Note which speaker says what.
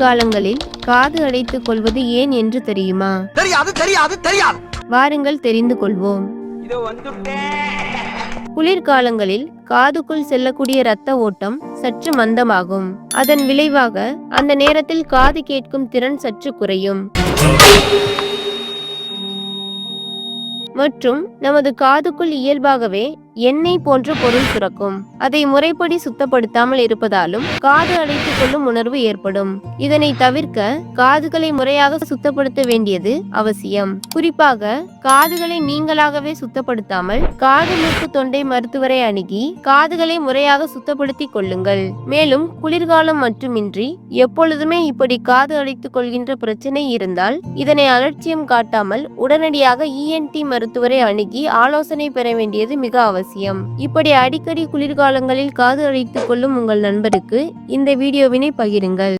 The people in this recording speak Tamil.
Speaker 1: குளிர்காலங்களில் காது அடைத்துக் கொள்வது ஏன் என்று தெரியுமா?
Speaker 2: தெரியாது தெரியாது தெரியாது.
Speaker 1: வாருங்கள் தெரிந்து கொள்வோம். குளிர்காலங்களில் காதுக்குள் செல்லக்கூடிய இரத்த ஓட்டம் சற்று மந்தமாகும். அதன் விளைவாக அந்த நேரத்தில் காது கேட்கும் திறன் சற்று குறையும். மற்றும் நமது காதுக்குள் இயல்பாகவே எண்ணெய் போன்ற பொருள் சுரக்கும். அதை முறைப்படி சுத்தப்படுத்தாமல் இருப்பதாலும் காது அடைத்துக் கொள்ளும் உணர்வு ஏற்படும். இதனை தவிர்க்க காதுகளை முறையாக சுத்தப்படுத்த வேண்டியது அவசியம். குறிப்பாக காதுகளை நீங்களாகவே சுத்தப்படுத்தாமல் காது மூக்கு தொண்டை மருத்துவரை அணுகி காதுகளை முறையாக சுத்தப்படுத்திக் கொள்ளுங்கள். மேலும் குளிர்காலம் மட்டுமின்றி எப்பொழுதுமே இப்படி காது அடைத்துக் கொள்கின்ற பிரச்சனை இருந்தால் இதனை அலட்சியம் காட்டாமல் உடனடியாக இஎன்டி மருத்துவரை அணுகி ஆலோசனை பெற வேண்டியது மிக அவசியம். இப்படி அடிக்கடி குளிர்காலங்களில் காது அடைத்துக் கொள்ளும் உங்கள் நண்பருக்கு இந்த வீடியோவினை பகிருங்கள்.